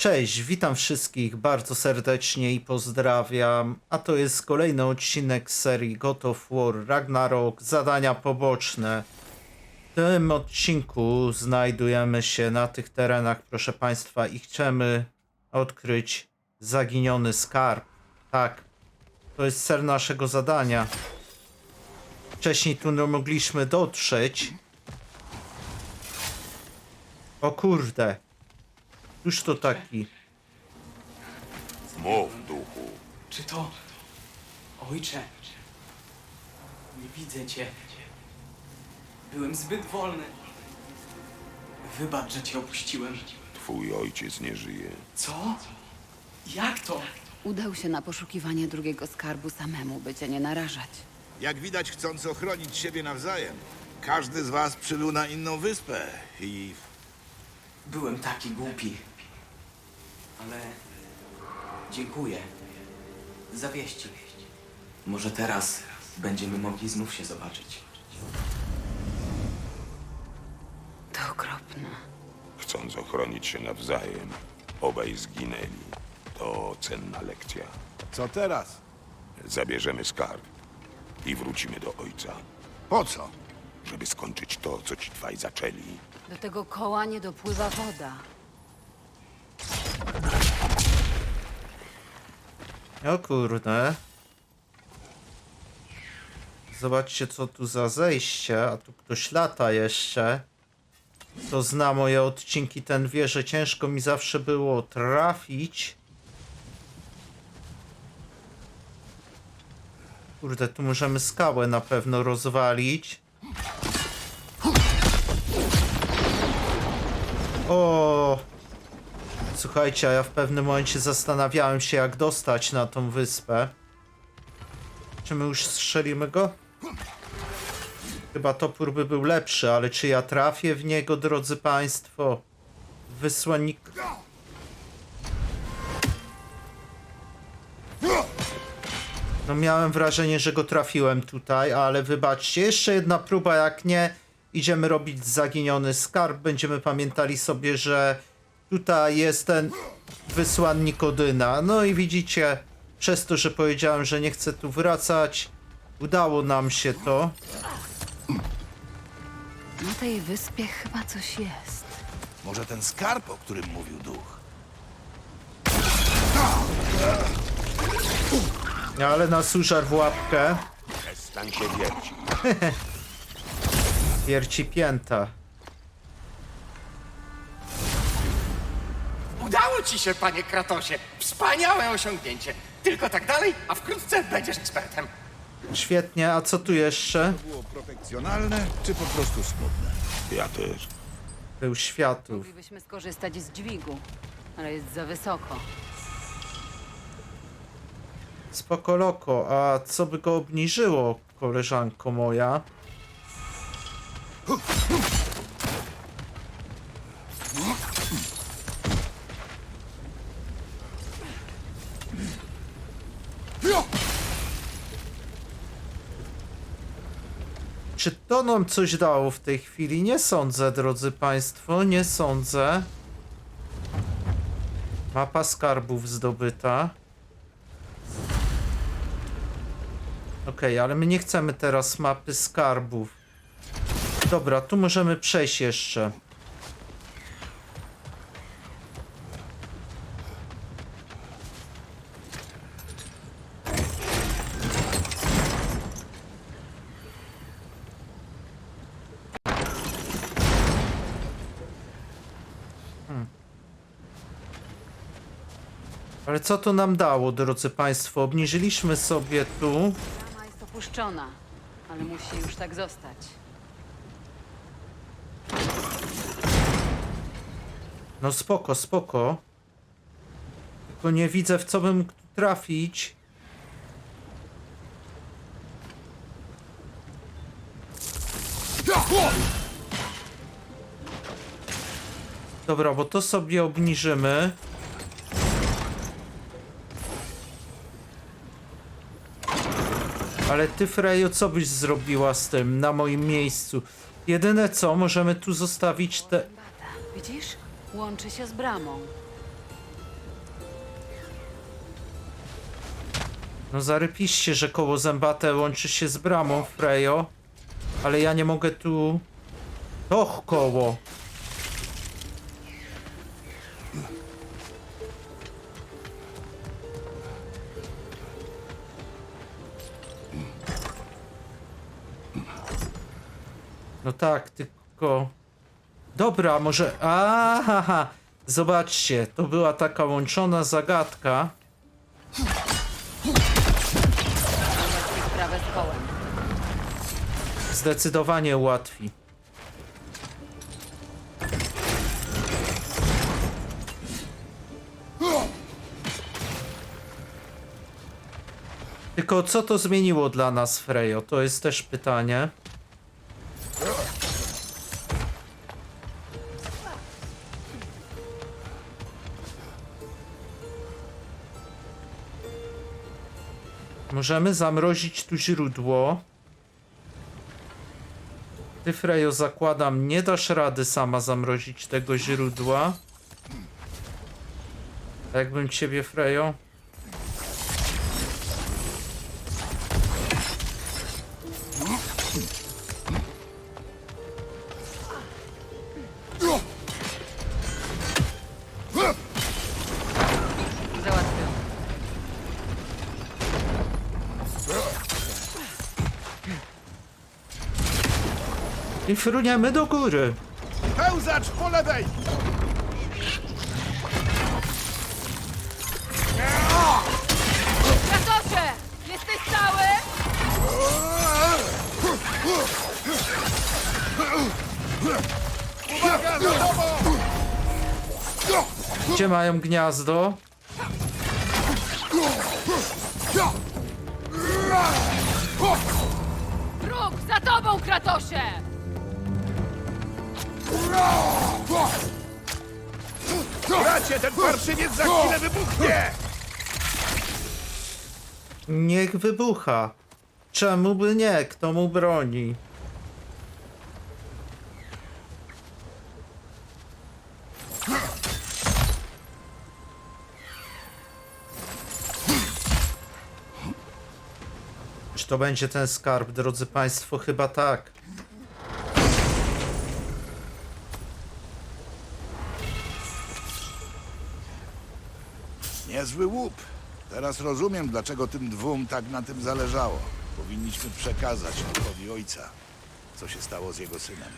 Cześć, witam wszystkich bardzo serdecznie i pozdrawiam. A to jest kolejny odcinek serii God of War Ragnarok, zadania poboczne. W tym odcinku znajdujemy się na tych terenach, proszę Państwa, i chcemy odkryć zaginiony skarb. Tak, to jest cel naszego zadania. Wcześniej tu nie mogliśmy dotrzeć. O kurde. Już to taki. Mów, duchu. Czy to... Ojcze, nie widzę cię. Byłem zbyt wolny. Wybacz, że cię opuściłem. Twój ojciec nie żyje. Co? Jak to? Udał się na poszukiwanie drugiego skarbu samemu, by cię nie narażać. Jak widać, chcąc ochronić siebie nawzajem, każdy z was przybył na inną wyspę i Byłem taki głupi. Ale... Dziękuję. Za wieści. Może teraz będziemy mogli znów się zobaczyć. To okropne. Chcąc ochronić się nawzajem, obaj zginęli. To cenna lekcja. co teraz? Zabierzemy skarb i wrócimy do ojca, Po co? żeby skończyć to, co ci dwaj zaczęli. Do tego koła nie dopływa woda. O kurde. Zobaczcie co tu za zejście, a tu ktoś lata jeszcze. To zna moje odcinki, ten wie, że ciężko mi zawsze było trafić. Kurde, tu możemy skałę na pewno rozwalić. O! Słuchajcie, ja w pewnym momencie zastanawiałem się, jak dostać na tą wyspę. Czy my już strzelimy go? Chyba topór by był lepszy, ale czy ja trafię w niego, drodzy państwo? Wysłannik... No miałem wrażenie, że go trafiłem tutaj, ale wybaczcie, jeszcze jedna próba, jak nie, idziemy robić zaginiony skarb. Będziemy pamiętali sobie, że tutaj jest ten wysłannik Odyna. No i widzicie, przez to, że powiedziałem, że nie chcę tu wracać, udało nam się to. Na tej wyspie chyba coś jest. Może ten skarb, o którym mówił duch? Ale nas użarł w łapkę. Przestań się wiercić. Wierci pięta. Udało ci się, panie Kratosie! Wspaniałe osiągnięcie! Tylko tak dalej, a wkrótce będziesz ekspertem. Świetnie, a co tu jeszcze? Było profesjonalne, czy po prostu smutne? Ja też. Był światów. Moglibyśmy skorzystać z dźwigu, ale jest za wysoko. Spoko loko, a co by go obniżyło, koleżanko moja? Czy to nam coś dało w tej chwili? Nie sądzę, drodzy Państwo, nie sądzę. Mapa skarbów zdobyta. Okej, ale my nie chcemy teraz mapy skarbów. Dobra, tu możemy przejść jeszcze. Co to nam dało, drodzy Państwo? Obniżyliśmy sobie tu. Brama jest opuszczona, ale musi już tak zostać. No spoko, spoko. Tylko nie widzę w co bym mógł trafić. Dobra, bo to sobie obniżymy. Ale ty, Frejo, co byś zrobiła z tym na moim miejscu? Jedyne co, możemy tu zostawić te... Widzisz? Łączy się z bramą. No zarypiście, że koło zębate łączy się z bramą, Frejo. Ale ja nie mogę tu... To koło. Tak, tylko... Dobra, może... Aha, zobaczcie, to była taka łączona zagadka. Zdecydowanie ułatwi. Tylko co to zmieniło dla nas, Frejo? To jest też pytanie. Możemy zamrozić tu źródło. Ty, Frejo, zakładam, nie dasz rady sama zamrozić tego źródła. Jakbym ciebie, Frejo. I fruniemy do góry. Pełzacz po lewej! Kratosie! Jesteś cały? Uwaga, za tobą! Gdzie mają gniazdo? Wróg! Za tobą, Kratosie! Bracie, ten parszywiec za chwilę wybuchnie! Niech wybucha. Czemu by nie? Kto mu broni? Czy to będzie ten skarb, drodzy Państwo? Chyba tak. Niezły łup. Teraz rozumiem, dlaczego tym dwóm tak na tym zależało. Powinniśmy przekazać Lukowi ojca, co się stało z jego synem.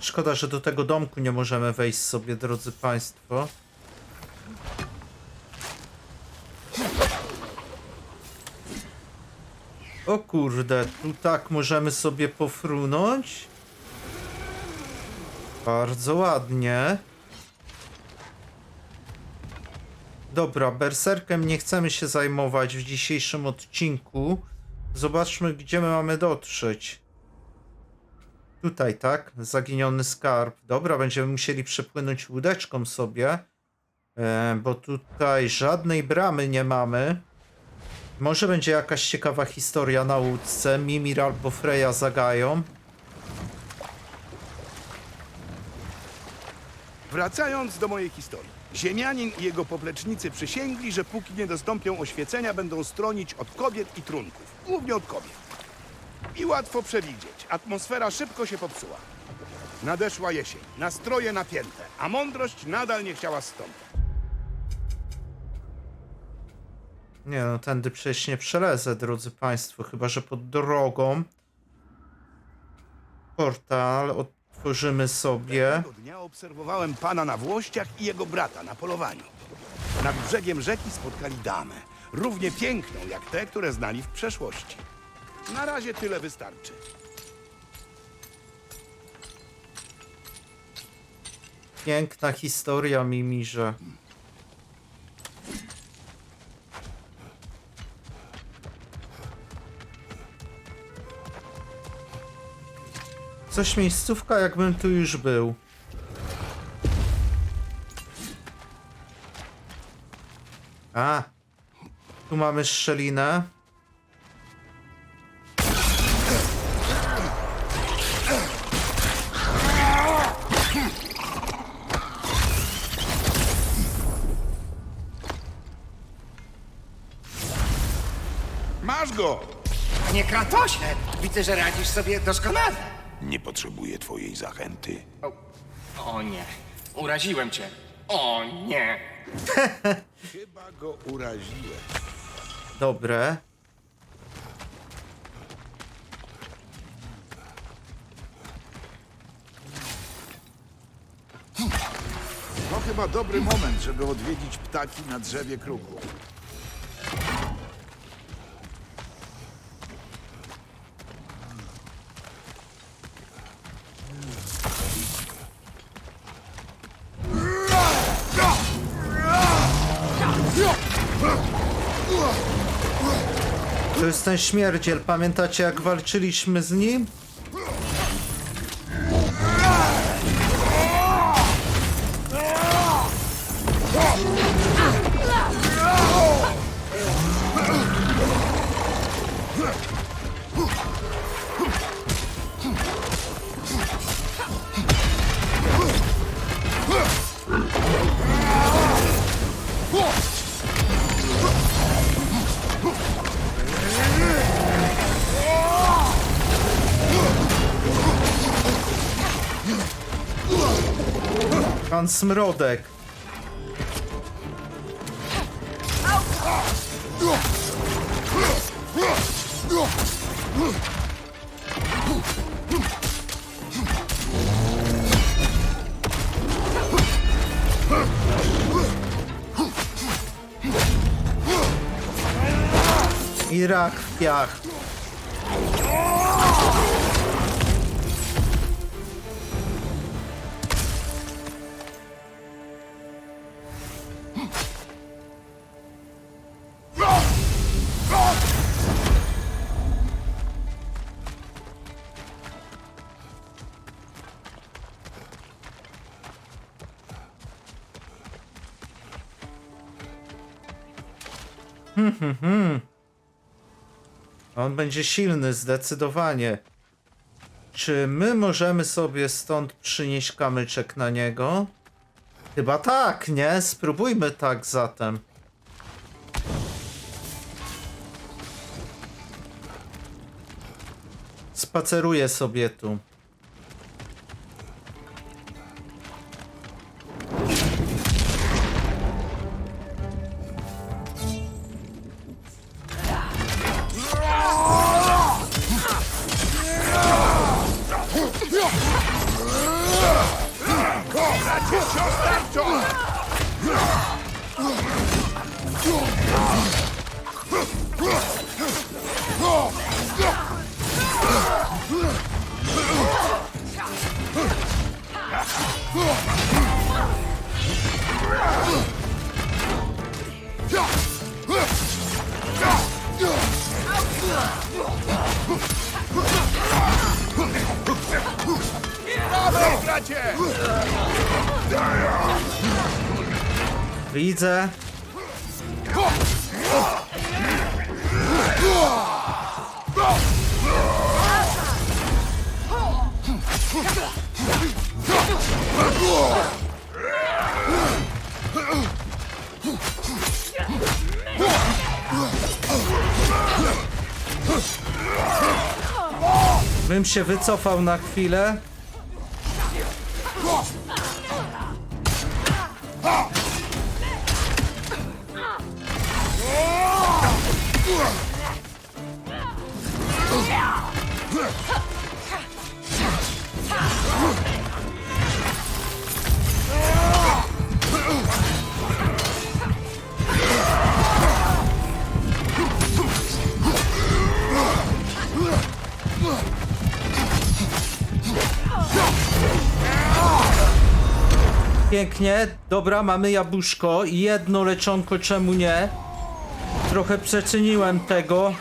Szkoda, że do tego domku nie możemy wejść sobie, drodzy Państwo. O kurde, tu tak możemy sobie pofrunąć. Bardzo ładnie. Dobra, berserkem nie chcemy się zajmować w dzisiejszym odcinku. Zobaczmy, gdzie my mamy dotrzeć. Tutaj, tak? Zaginiony skarb. Dobra, będziemy musieli przepłynąć łódeczką sobie. E, bo tutaj żadnej bramy nie mamy. Może będzie jakaś ciekawa historia na łódce. Mimir albo Freya zagają. Wracając do mojej historii. Ziemianin i jego poplecznicy przysięgli, że póki nie dostąpią oświecenia, będą stronić od kobiet i trunków. Głównie od kobiet. I łatwo przewidzieć. Atmosfera szybko się popsuła. Nadeszła jesień, nastroje napięte, a mądrość nadal nie chciała stąpić. Nie no, tędy przecież nie przelezę, drodzy Państwo. Chyba, że pod drogą. Portal otworzymy sobie. Tego dnia obserwowałem pana na Włościach i jego brata na polowaniu. Nad brzegiem rzeki spotkali damę, równie piękną jak te, które znali w przeszłości. Na razie tyle wystarczy. Piękna historia, Mimirze. Coś miejscówka, jakbym tu już był. A, tu mamy szczelinę. go! Panie Kratosie, widzę, że radzisz sobie doskonale. Nie potrzebuję twojej zachęty. O, o nie, uraziłem cię. O nie. Chyba go uraziłem. Dobre. To chyba dobry moment, żeby odwiedzić ptaki na drzewie kruku. To jest ten śmierdziel. Pamiętacie jak walczyliśmy z nim? Pan Smrodek. Irak w piach. On będzie silny, zdecydowanie. Czy my możemy sobie stąd przynieść kamyczek na niego? Chyba tak, nie? Spróbujmy tak zatem. Spaceruję sobie tu. Bracie! Widzę. Bym się wycofał na chwilę. Pięknie. Dobra, mamy jabłuszko. Jedno leczonko, czemu nie? Trochę przeczyniłem tego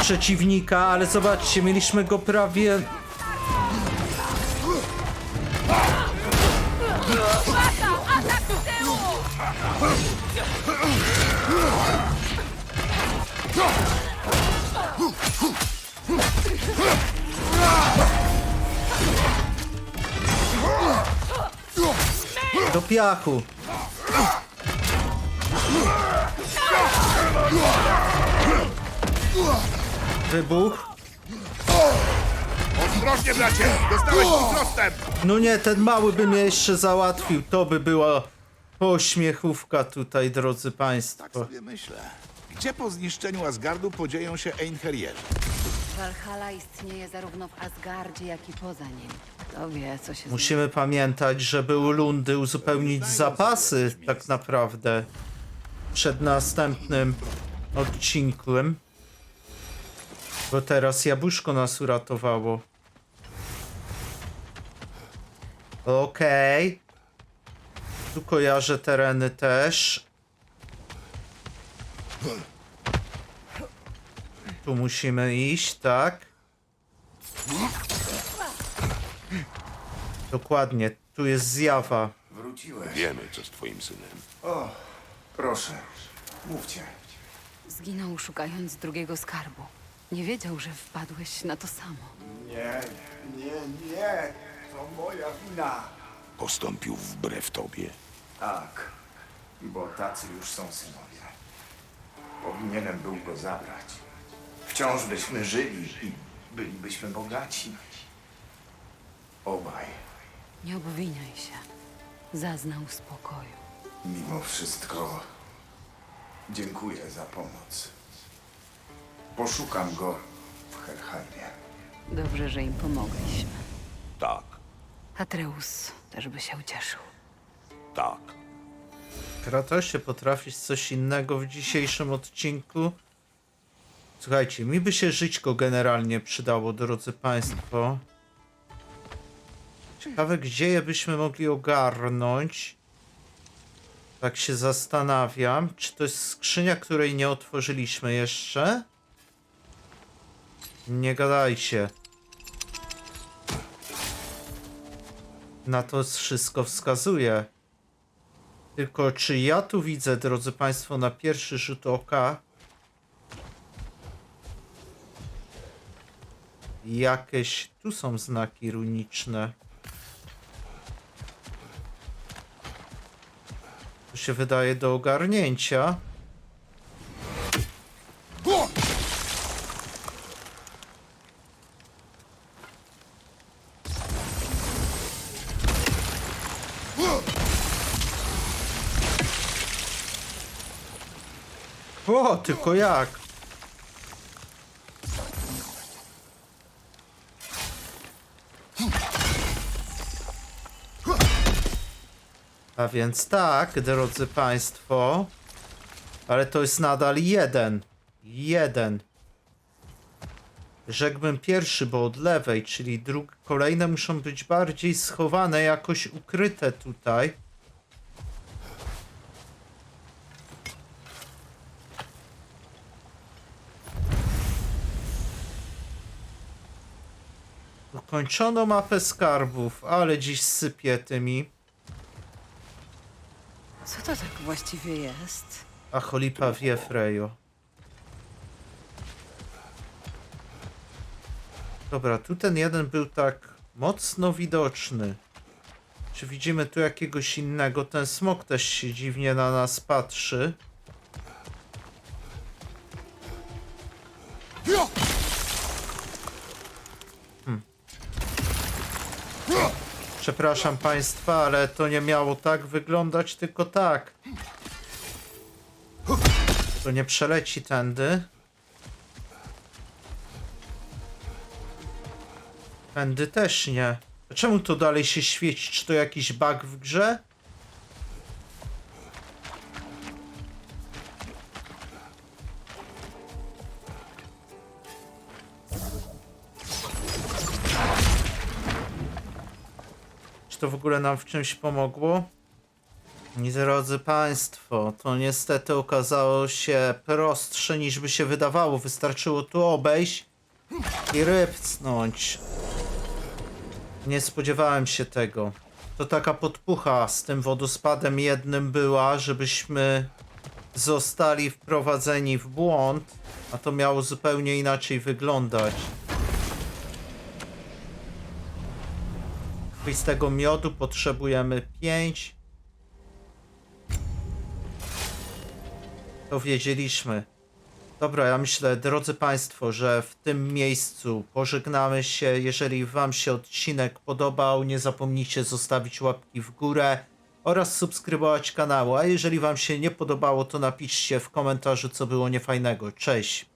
przeciwnika, ale zobaczcie, mieliśmy go prawie... Do piachu. Wybuch. Ostrożnie, bracie! Dostałeś mikrostrem! No nie, ten mały by mnie jeszcze załatwił. To by była pośmiechówka tutaj, drodzy Tak państwo. sobie myślę. Gdzie po zniszczeniu Asgardu podzieją się Einherjerzy? Istnieje zarówno w Asgardzie, jak i poza nim. Kto wie, co się Musimy pamiętać, żeby u Lundy uzupełnić zapasy tak naprawdę przed następnym odcinkiem. Bo teraz jabłuszko nas uratowało. Okej. Tu kojarzę tereny też. Tu musimy iść, tak? Dokładnie, tu jest zjawa. Wróciłeś. Wiemy, co z twoim synem. O, proszę, mówcie. Zginął szukając drugiego skarbu. Nie wiedział, że wpadłeś na to samo. Nie, nie, nie, to moja wina. Postąpił wbrew tobie. Tak, bo tacy już są synowie. Powinienem był go zabrać. Wciąż byśmy żyli i bylibyśmy bogaci. Obaj. Nie obwiniaj się. Zaznał spokoju. Mimo wszystko dziękuję za pomoc. Poszukam go w Helheimie. Dobrze, że im pomogliśmy. Tak, Atreus też by się ucieszył. tak. Kratosie, potrafisz coś innego w dzisiejszym odcinku? Słuchajcie, mi by się żyćko generalnie przydało, drodzy Państwo. Ciekawe, gdzie je byśmy mogli ogarnąć. Tak się zastanawiam. Czy to jest skrzynia, której nie otworzyliśmy jeszcze? Nie gadajcie. Na to wszystko wskazuje. Tylko czy ja tu widzę, drodzy Państwo, na pierwszy rzut oka jakieś tu są znaki runiczne. To się wydaje do ogarnięcia. O, tylko jak? A więc tak, drodzy Państwo. Ale to jest nadal jeden. Jeden. Rzekłbym pierwszy, bo od lewej, czyli drug, kolejne muszą być bardziej schowane, jakoś ukryte tutaj. Ukończono mapę skarbów, ale dziś sypie tymi. Co to tak właściwie jest? A cholipa wie Frejo. Dobra, tu ten jeden był tak mocno widoczny. Czy widzimy tu jakiegoś innego? Ten smok też się dziwnie na nas patrzy. Przepraszam Państwa, ale to nie miało tak wyglądać, tylko tak. To nie przeleci tędy. Tędy też nie. Czemu to dalej się świeci? Czy to jakiś bug w grze? Ogóle nam w czymś pomogło? I drodzy Państwo, to niestety okazało się prostsze niż by się wydawało. Wystarczyło tu obejść i rypcnąć. Nie spodziewałem się tego. To taka podpucha z tym wodospadem jednym była, żebyśmy zostali wprowadzeni w błąd, a to miało zupełnie inaczej wyglądać. I z tego miodu potrzebujemy 5. To powiedzieliśmy. Dobra, ja myślę, drodzy Państwo, że w tym miejscu pożegnamy się. Jeżeli Wam się odcinek podobał, nie zapomnijcie zostawić łapki w górę oraz subskrybować kanał. A jeżeli Wam się nie podobało, to napiszcie w komentarzu, co było niefajnego. Cześć!